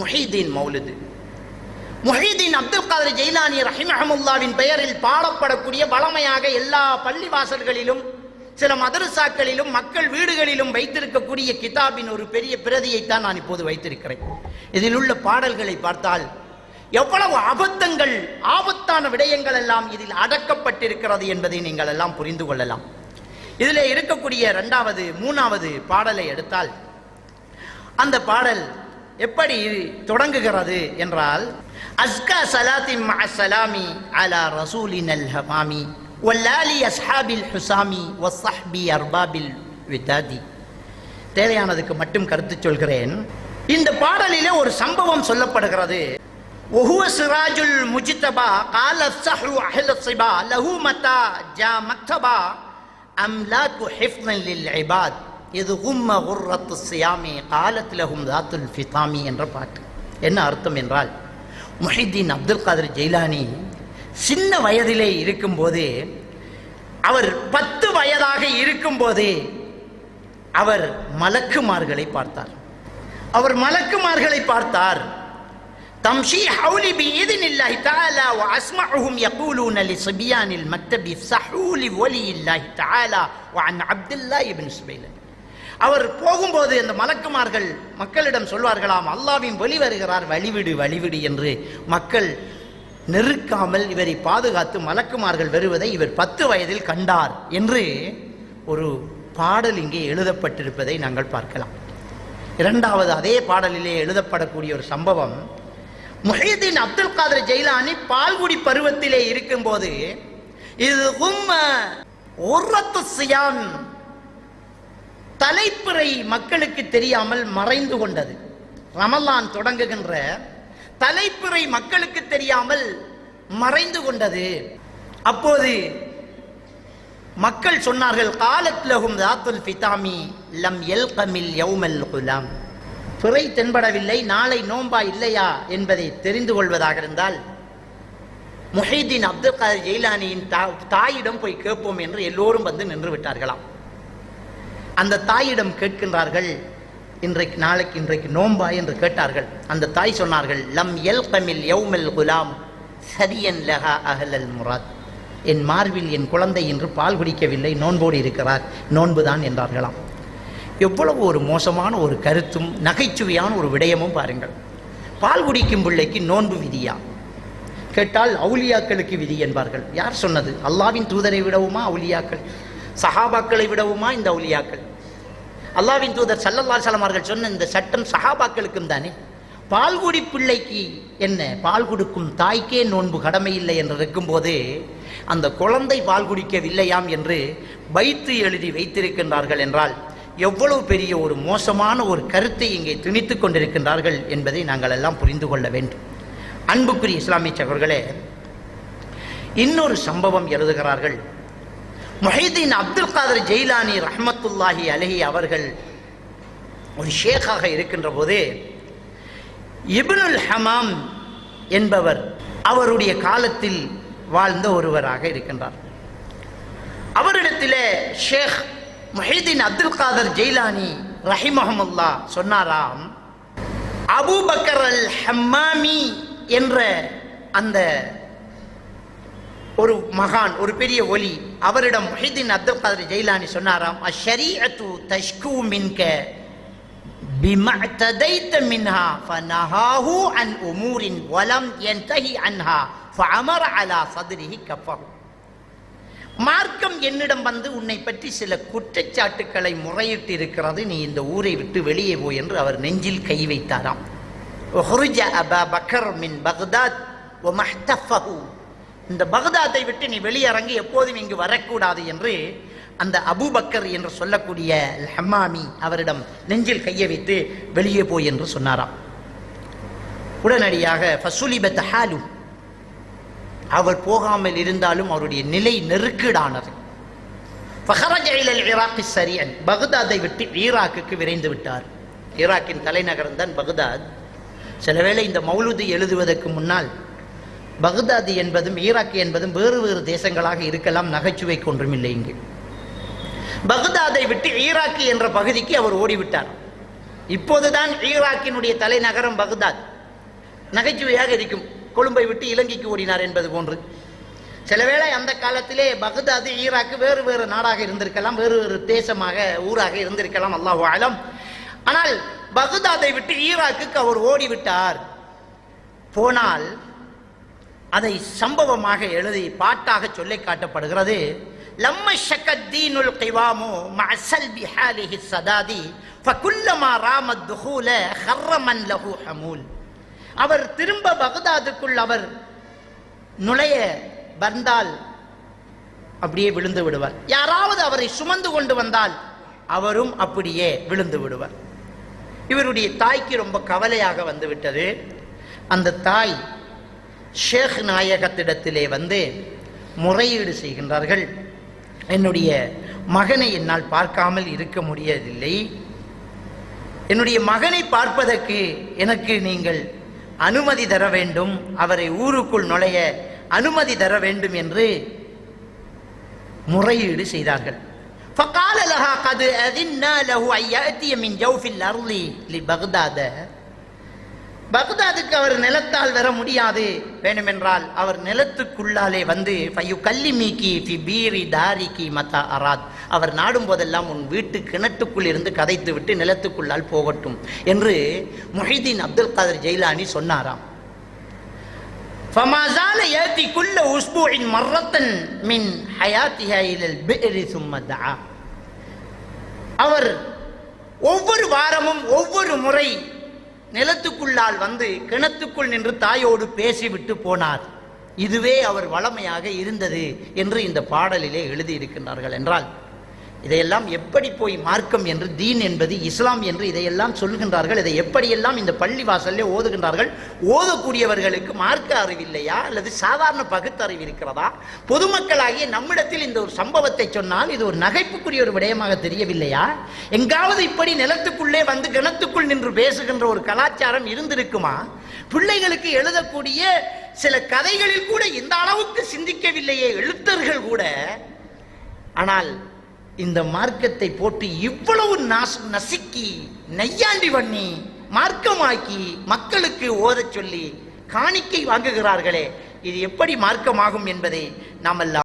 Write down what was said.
முஹீதீன் மௌலுது. முஹீதீன் அப்துல் காதர் ஜெயிலானி ரஹிமஹமுல்லாவின் பெயரில் பாடப்படக்கூடிய வளமையாக எல்லா பள்ளிவாசல்களிலும் சில மதரசாக்களிலும் மக்கள் வீடுகளிலும் வைத்திருக்கக்கூடிய கிதாபின் ஒரு பெரிய பிரதியைத்தான் நான் இப்போது வைத்திருக்கிறேன். இதில் உள்ள பாடல்களை பார்த்தால் எவ்வளவு அபத்தங்கள் ஆபத்தான விடயங்கள் எல்லாம் இதில் அடக்கப்பட்டிருக்கிறது என்பதை நீங்கள் எல்லாம் புரிந்து கொள்ளலாம். இதில் இருக்கக்கூடிய இரண்டாவது மூணாவது பாடலை எடுத்தால் அந்த பாடல் எப்படி தொடங்குகிறது என்றால் அஸ்கா சலாத்தி மஅ சலாமி அலா ரசூலினல் ஹமாமி வல்லாலி அஸ்ஹாபில் ஹுசாமி வஸ்ஸஹ்பி அர்பாபில் விதாதி தேவையானதுக்கு மட்டும் கருத்து சொல்கிறேன் இந்த பாடலிலே ஒரு சம்பவம் சொல்லப்படுகிறது وهو سراج المجتبى قال افسحوا أهل الصبا له متى جاء مكتبا أملاك حفظ للعباد இது ஹும்ம ஹுர்ரத்து சியாமி காலத்தில் ஹும் தாத்துல் ஃபிதாமி என்ற பாட்டு. என்ன அர்த்தம் என்றால் முஹிதீன் அப்துல் காதர் ஜெயிலானி சின்ன வயதிலே இருக்கும்போது அவர் பத்து வயதாக இருக்கும்போது அவர் மலக்குமார்களை பார்த்தார். அவர் மலக்குமார்களை பார்த்தார். தம்ஷி ஹவுலி பி இதின் இல்லாஹி தாலா வ அஸ்மஉஹும் யகூலூன லி சிபியானில் மத்தபி ஸஹூலி வலி இல்லாஹி தாலா வ அன் அப்துல்லா இபின் சுபைலன். அவர் போகும்போது அந்த மலக்குமார்கள் மக்களிடம் சொல்வார்களாம் அல்லாவின் வழி வருகிறார் வழிவிடு வழிவிடு என்று. மக்கள் நெருக்காமல் இவரை பாதுகாத்து மலக்குமார்கள் வருவதை இவர் பத்து வயதில் கண்டார் என்று ஒரு பாடல் இங்கே எழுதப்பட்டிருப்பதை நாங்கள் பார்க்கலாம். இரண்டாவது அதே பாடலிலே எழுதப்படக்கூடிய ஒரு சம்பவம். முஹீதீன் அப்துல் காதர் ஜெயிலானி பால்குடி பருவத்திலே இருக்கும்போது இது உம்ம உர்ரத்து சியான் தலைப்பிறை மக்களுக்கு தெரியாமல் மறைந்து கொண்டது. ரமலான் தொடங்குகின்ற தலைப்பிறை மக்களுக்கு தெரியாமல் மறைந்து கொண்டது. அப்போது மக்கள் சொன்னார்கள் காலத் தாத்துல் ஃபிதாமி லம் எல்கமில் யௌமல் குலாம். பிறை தென்படவில்லை நாளை நோம்பா இல்லையா என்பதை தெரிந்து கொள்வதாக இருந்தால் முஹீதீன் அப்துல் காதர் ஜெயிலானியின் தாயிடம் போய் கேட்போம் என்று எல்லோரும் வந்து நின்று விட்டார்களாம். அந்த தாயிடம் கேட்கின்றார்கள் இன்றைக்கு நாளைக்கு இன்றைக்கு நோம்பா என்று கேட்டார்கள். அந்த தாய் சொன்னார்கள் லம் எல் கமில் யௌமல் குலாம் சரியன் லஹா அஹலல் முராத். என் மார்பில் என் குழந்தை இன்று பால் குடிக்கவில்லை நோன்போடு இருக்கிறார் நோன்புதான் என்றார்களாம். எவ்வளவு ஒரு மோசமான ஒரு கருத்தும் நகைச்சுவையான ஒரு விடயமும் பாருங்கள். பால் குடிக்கும் பிள்ளைக்கு நோன்பு விதியா? கேட்டால் அவுலியாக்களுக்கு விதி என்பார்கள். யார் சொன்னது? அல்லாவின் தூதரை விடவுமா அவுலியாக்கள் சஹாபாக்களை விடவுமா இந்த அவுலியாக்கள் அல்லாவின் தூதர் சல்லல்லா சலமார்கள் சொன்ன இந்த சட்டம் சஹாபாக்களுக்கும் தானே? பால்குடி பிள்ளைக்கு என்ன? பால் கொடுக்கும் தாய்க்கே நோன்பு கடமை இல்லை என்று இருக்கும்போது அந்த குழந்தை பால் குடிக்கவில்லையாம் என்று வைத்து எழுதி வைத்திருக்கின்றார்கள் என்றால் எவ்வளவு பெரிய ஒரு மோசமான ஒரு கருத்தை இங்கே திணித்து கொண்டிருக்கின்றார்கள் என்பதை நாங்கள் எல்லாம் புரிந்து கொள்ள வேண்டும். அன்புக்குரிய இஸ்லாமிய சகோர்களே இன்னொரு சம்பவம் எழுதுகிறார்கள். முஹிதீன் அப்துல் காதர் ஜெயிலானி ரஹமத்துல்லாஹி அலஹி அவர்கள் ஒரு ஷேக்காக இருக்கின்ற போது இப்னுல் ஹமாம் என்பவர் அவருடைய காலத்தில் வாழ்ந்த ஒருவராக இருக்கின்றார். அவரிடத்திலே ஷேக் முஹிதீன் அப்துல் காதர் ஜெயிலானி ரஹிமஹமுல்லா சொன்னாராம் அபூபக்கர் அல் ஹம்மாமி என்ற அந்த ஒரு மகான் ஒரு பெரிய ஒலி அவரிடம் முஹிதீன் அப்துல் காதர் ஜெயிலானி சொன்னாராம் அஷரீஅத்து தஷ்கு மின்க بما اعتديت منها فنهاه عن امور ولم ينتهي عنها فامر على صدره كفه மார்க்கம் என்னிடம் வந்து உன்னை பற்றி சில குற்றச்சாட்டுக்களை முறையிட்டு இருக்கிறது நீ இந்த ஊரை விட்டு வெளியே போ என்று அவர் நெஞ்சில் கை வைத்தாராம் "உஹ்ருஜ அபா பக்கர் மின் பக்தாத் வமஹ்தஃபஹு." இந்த பகதாத்தை விட்டு நீ வெளியிறங்கி எப்போதும் இங்கு வரக்கூடாது என்று அந்த அபூபக்கர் என்று சொல்லக்கூடிய ஹம்மாமி அவரிடம் நெஞ்சில் கையை வைத்து வெளியே போய் என்று சொன்னாராம். உடனடியாக ஃபசுலிபத் ஹாலு அவர் போகாமல் இருந்தாலும் அவருடைய நிலை நெருக்கீடானது. ஈராக்கி சரியன் பகுதாதை விட்டு ஈராக்குக்கு விரைந்து விட்டார். ஈராக்கின் தலைநகரம் தான் பகுதாத். சில வேளை இந்த மௌலுது எழுதுவதற்கு முன்னால் பகுதாதி என்பதும் ஈராக் என்பதும் வேறு வேறு தேசங்களாக இருக்கலாம் நகைச்சுவை ஒன்றுமில்லை இங்கு. பகுதாதை விட்டு ஈராக்கு என்ற பகுதிக்கு அவர் ஓடிவிட்டார். இப்போதுதான் ஈராக்கினுடைய தலைநகரம் பகுதாத். நகைச்சுவையாக இருக்கும். கொழும்பை விட்டு இலங்கைக்கு ஓடினார் என்பது போன்று. சிலவேளை அந்த காலத்திலே பகுதாது ஈராக்கு வேறு வேறு நாடாக இருந்திருக்கலாம் வேறு வேறு தேசமாக ஊராக இருந்திருக்கலாம் அல்லாஹ் ஆலம் ஆனால் பகுதாதை விட்டு ஈராக்குக்கு அவர் ஓடிவிட்டார். போனால் அதை சம்பவமாக எழுதி பாட்டாக சொல்லி காட்டப்படுகிறது. லம்ம ஷக்கத்தீனுல் கைவாமு மசல் பிஹாலிஹி சதாதி ஃபகுல்லமா ராமத் துஹூல ஹர்ரமன் லஹு ஹமூல். அவர் திரும்ப பகதாதுக்குள் அவர் நுழைய வந்தால் அப்படியே விழுந்து விடுவார். யாராவது அவரை சுமந்து கொண்டு வந்தால் அவரும் அப்படியே விழுந்து விடுவார். இவருடைய தாய்க்கு ரொம்ப கவலையாக வந்துவிட்டது அந்த தாய் ஷேக் நாயகத்திடத்திலே வந்து முறையீடு செய்கின்றார்கள் என்னுடைய மகனை என்னால் பார்க்காமல் இருக்க முடியவில்லை என்னுடைய மகனை பார்ப்பதற்கு எனக்கு நீங்கள் அனுமதி தர வேண்டும் அவரை ஊருக்குள் நுழைய அனுமதி தர வேண்டும் என்று முறையீடு செய்தார்கள் فقال لها قد أذنا له أن يأتي من جوف الأرض لبغداد பக்தாதுக்கு அவர் நிலத்தால் வர முடியாது வேண்டுமென்றால் அவர் நிலத்துக்குள்ளாலே வந்து ஃபையு கல்லி மீக்கி ஃபி பீரி தாரிக்கி மத்தா அராத் அவர் நாடும் போதெல்லாம் உன் வீட்டு கிணற்றுக்குள் இருந்து கதைத்து விட்டு நிலத்துக்குள்ளால் போகட்டும் என்று முஹிதீன் அப்துல் காதர் ஜெயிலானி சொன்னாராம் فما زال ياتي كل اسبوع مره من حياتها الى البئر ثم دعا அவர் ஒவ்வொரு வாரமும் ஒவ்வொரு முறை நிலத்துக்குள்ளால் வந்து கிணத்துக்குள் நின்று தாயோடு பேசிவிட்டு போனார். இதுவே அவர் வளமையாக இருந்தது என்று இந்த பாடலிலே எழுதியிருக்கின்றார்கள் என்றால் இதையெல்லாம் எப்படி போய் மார்க்கம் என்று தீன் என்பது இஸ்லாம் என்று இதையெல்லாம் சொல்கின்றார்கள் இதை எப்படியெல்லாம் இந்த பள்ளி வாசல்லே ஓதுகின்றார்கள் ஓதக்கூடியவர்களுக்கு மார்க்க அறிவில்லையா அல்லது சாதாரண பகுத்தறிவு இருக்கிறதா? பொதுமக்களாகிய நம்மிடத்தில் இந்த ஒரு சம்பவத்தை சொன்னால் இது ஒரு நகைப்புக்குரிய ஒரு விடயமாக தெரியவில்லையா? எங்காவது இப்படி நிலத்துக்குள்ளே வந்து கிணத்துக்குள் நின்று பேசுகின்ற ஒரு கலாச்சாரம் இருந்திருக்குமா? பிள்ளைகளுக்கு எழுதக்கூடிய சில கதைகளில் கூட இந்த அளவுக்கு சிந்திக்கவில்லையே எழுத்தர்கள் கூட. ஆனால் இந்த மார்க்கத்தை போட்டு இவ்வளவு நாச நசுக்கி நையாண்டி பண்ணி மார்க்கமாக்கி மக்களுக்கு ஓதச் சொல்லி காணிக்கை வாங்குகிறார்களே இது எப்படி மார்க்கமாகும் என்பதை நாமெல்லாம்